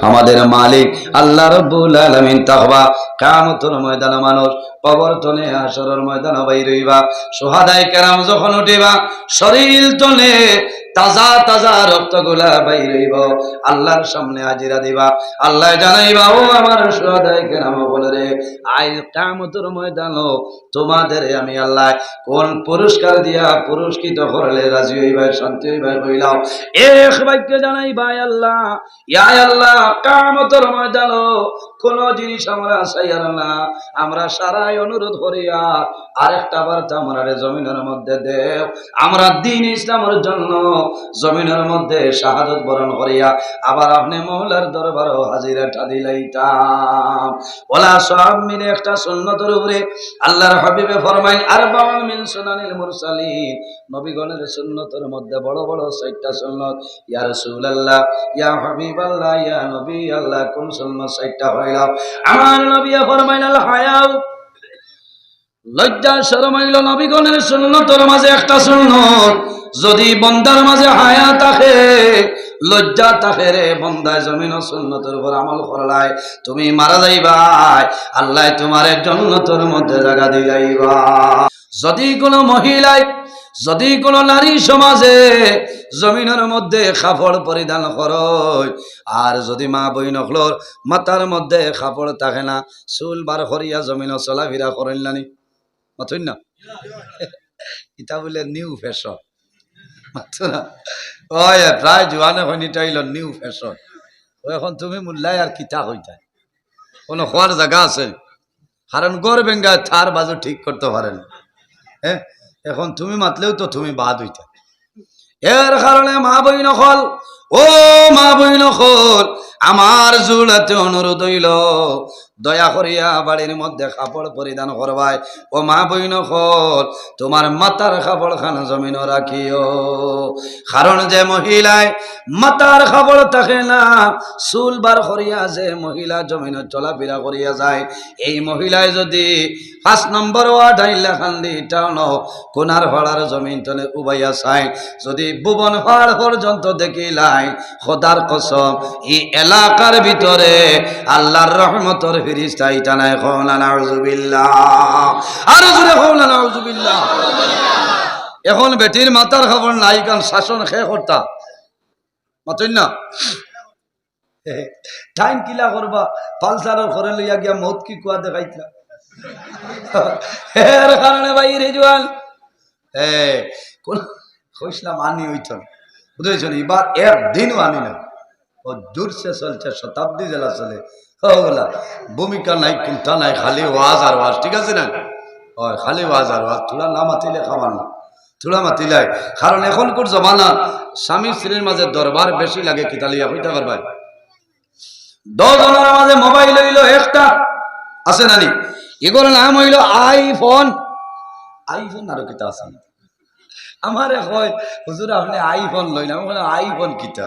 আমাদের মালিক আল্লাহ রব্বুল আলামিন তাহবা কামতর ময়দান মানুষ প্রবর্তনে আসরের ময়দান বাইরইবা সোহাদাই কেরাম যখন উঠিবা, শরীর তনে তাজা তাজা রক্তগুলা বাইরইব আল্লাহর সামনে হাজিরা দিবা। আল্লাহ জানাইবা, ও আমার সোহাদাই কেরাম, বলে রে আই কামতর ময়দান তোমাদের আমি আল্লাহ কোন পুরস্কার দিয়া পুরস্কৃত করলে রাজি হইবা, শান্তি হইবা কইলাও এক বাক্য জানাই ভাই আল্লাহ, ইয়া আল্লাহ কামতর ময়দান কোন জিনিস আমরা চাইয়ার না। আমরা সারাই অনুরোধ করিয়া আরেকটা বার্তা আমরা জমিনের মধ্যে দেও। আমরা দিন ইসলামের জন্য জমিনের মধ্যে শাহাদত বরণ করিয়া আবার আপনি মহলার দরবারও হাজিরাটা দিলাইতাম ওলা সব মিলে একটা সুন্নতর উপরে আল্লাহর হাবিবে ফরমাইন আর বাউল মিন সুনানিল মুরসালিন। নবীগণের সুন্নতের মধ্যে বড় বড় চারটা সুন্নত। ইয়া রাসূলুল্লাহ, ইয়া হাবিবাল্লাহ, ইয়া নবী আল্লাহ, কোন সুন্নত চারটা লজ্জা শরম হইল নবীগণের মাঝে একটা যদি বন্দার মাঝে হায়া লজ্জা রে, বন্দায় জমিন সুন্নতের উপর আমল করলাই তুমি মারা যাইবাই আল্লাহ তোমার জন্নতর মধ্যে জায়গা দিলাইবা যদি কোনো মহিলাই যদি কোনো নারী সমাজে জমিনের মধ্যে কাপড় পরিধান করয় আর যদি মা বই নকলর মাথার মধ্যে কাপড় থাকে না, চুল বার করিয়া জমিন চলাফেরা করেন নানি মাথুন না? ইটা বলে নিউ ফ্যাশন মাথো না? ওই প্রায় জোয়ানে হয়নিটা হইল নিউ ফ্যাশন ও এখন তুমি মূল্যায় আর কিতা হইতা? কোনো হওয়ার জায়গা আছে? কারণ গড় বেঙ্গায় থার বাজু ঠিক করতে পারেন। হ্যাঁ এখন তুমি মাতলেও তো তুমি বাদ হইতা। এর কারণে মা বই নকল ও মা বই নকল আমার জোড়াতে অনুরোধ হইল দয়া করিয়া বাড়ির মধ্যে কাপড় পরিধান করবাই। ও মা বই নকল তোমার মাতার কাপড় খানা জমিন রাখিও। কারণ যে মহিলায় মাতার কাপড় থাকে না, চুল বার করিয়া যে মহিলা জমিন চলাফেরা করিয়া যায়, এই মহিলায় যদি পাঁচ নম্বর ওয়ার্ড আইলা খান্দি টাউন কোনার ভাড়ার জমিন তলে উবাইয়া চাই। যদি ভুবন পাহাড় পর্যন্ত দেখিলাই, খোদার কসম, এই এলাকার ভিতরে আল্লাহর রহমতর ফিরিস্তা ইটা নাই এখন বেটির মাতার খবর নাই, কারণ শাসন খে করতা মাতই না? টাইম কিলা করবা? পালসারের ঘরে লইয়া গিয়া মত কি কুয়া দেখাইতা এর কারণে ভাই কোন আনি হইত বুঝেছেন এবার আনি না ও দূর চলছে, শতাব্দী জেলা চলে। ওগুলা ভূমিকা নাই, কোনটা নাই, খালি ওয়াজ আর ওয়াজ, ঠিক আছে না? হয়, খালি ওয়াজ আর ওয়াজ থোড়া না মাতিলে খাবার না। থোড়া মাতিলাই কারণ এখনকার জমানা স্বামী স্ত্রীর মাঝে দরবার বেশি লাগে কিতালিয়া হইতে পারবাই দশজনের মাঝে মোবাইল হইল একটা, আছে নানি এগুলোর নাম হইল আইফোন। আইফোন আরও কিতা আছে? আমার হয় হুজুর আপনি আইফোন বললাম, আইফোন কিতা?